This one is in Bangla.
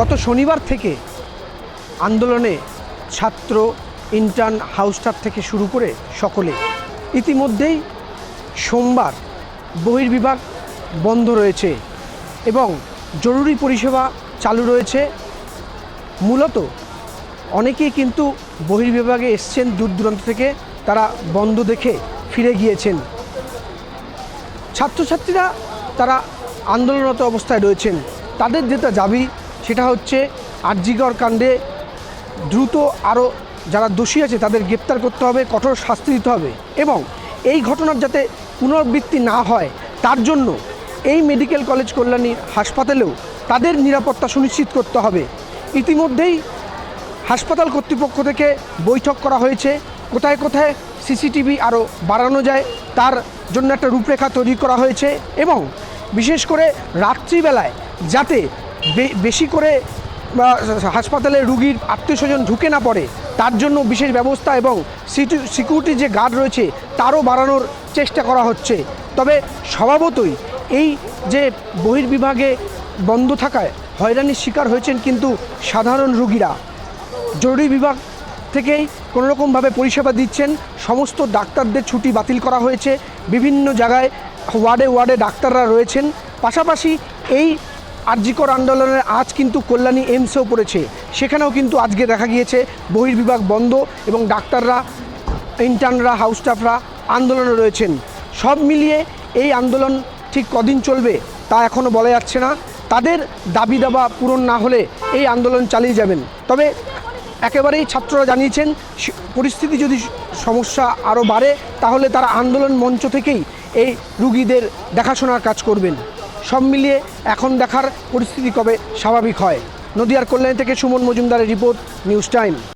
গত শনিবার থেকে আন্দোলনে ছাত্র ইন্টার্ন হাউস স্টাফ থেকে শুরু করে সকলে ইতিমধ্যেই সোমবার বহির্বিভাগ বন্ধ রয়েছে এবং জরুরি পরিষেবা চালু রয়েছে। মূলত অনেকেই কিন্তু বহির্বিভাগে এসছেন দূর দূরান্ত থেকে, তারা বন্ধ দেখে ফিরে গিয়েছেন। ছাত্রছাত্রীরা তারা আন্দোলনরত অবস্থায় রয়েছেন। তাদের যেটা দাবি সেটা হচ্ছে আরজিগড় কাণ্ডে দ্রুত আরও যারা দোষী আছে তাদের গ্রেপ্তার করতে হবে, কঠোর শাস্তি দিতে হবে এবং এই ঘটনার যাতে পুনরাবৃত্তি না হয়, তার জন্য এই মেডিকেল কলেজ কল্যাণী হাসপাতালেও তাদের নিরাপত্তা সুনিশ্চিত করতে হবে। ইতিমধ্যেই হাসপাতাল কর্তৃপক্ষ থেকে বৈঠক করা হয়েছে। কোথায় কোথায় সিসিটিভি আরও বাড়ানো যায়, তার জন্য একটা রূপরেখা তৈরি করা হয়েছে এবং বিশেষ করে রাত্রিবেলায় যাতে বেশি করে হাসপাতালে রুগীর আত্মীয় স্বজন ঢুকে না পড়ে, তার জন্য বিশেষ ব্যবস্থা এবং সিকিউরিটি যে গার্ড রয়েছে, তারও বাড়ানোর চেষ্টা করা হচ্ছে। তবে স্বভাবতই এই যে বহির্বিভাগে বন্ধ থাকায় হয়রানির শিকার হয়েছেন কিন্তু সাধারণ রুগীরা। জরুরি বিভাগ থেকেই কোনোরকমভাবে পরিষেবা দিচ্ছেন, সমস্ত ডাক্তারদের ছুটি বাতিল করা হয়েছে, বিভিন্ন জায়গায়, ওয়ার্ডে ওয়ার্ডে ডাক্তাররা রয়েছেন। পাশাপাশি এই আর্যিকর আন্দোলনের আজ কিন্তু কল্যাণী এইমসেও পড়েছে সেখানেও কিন্তু আজকে দেখা গিয়েছে বহির্বিভাগ বন্ধ এবং ডাক্তাররা, ইন্টার্নরা হাউস স্টাফরা আন্দোলনে রয়েছেন। সব মিলিয়ে এই আন্দোলন ঠিক কদিন চলবে তা এখনও বলা যাচ্ছে না। তাদের দাবি দাবা পূরণ না হলে এই আন্দোলন চালিয়ে যাবেন। তবে একেবারেই ছাত্ররা জানিয়েছেন পরিস্থিতি যদি সমস্যা আরও বাড়ে তাহলে তারা আন্দোলন মঞ্চ থেকেই এই রুগীদের দেখাশোনার কাজ করবেন। সব মিলিয়ে এখন দেখার পরিস্থিতি কবে স্বাভাবিক হয়? নদিয়ার কল্যাণ থেকে সুমন মজুমদারের রিপোর্ট, নিউজ টাইম।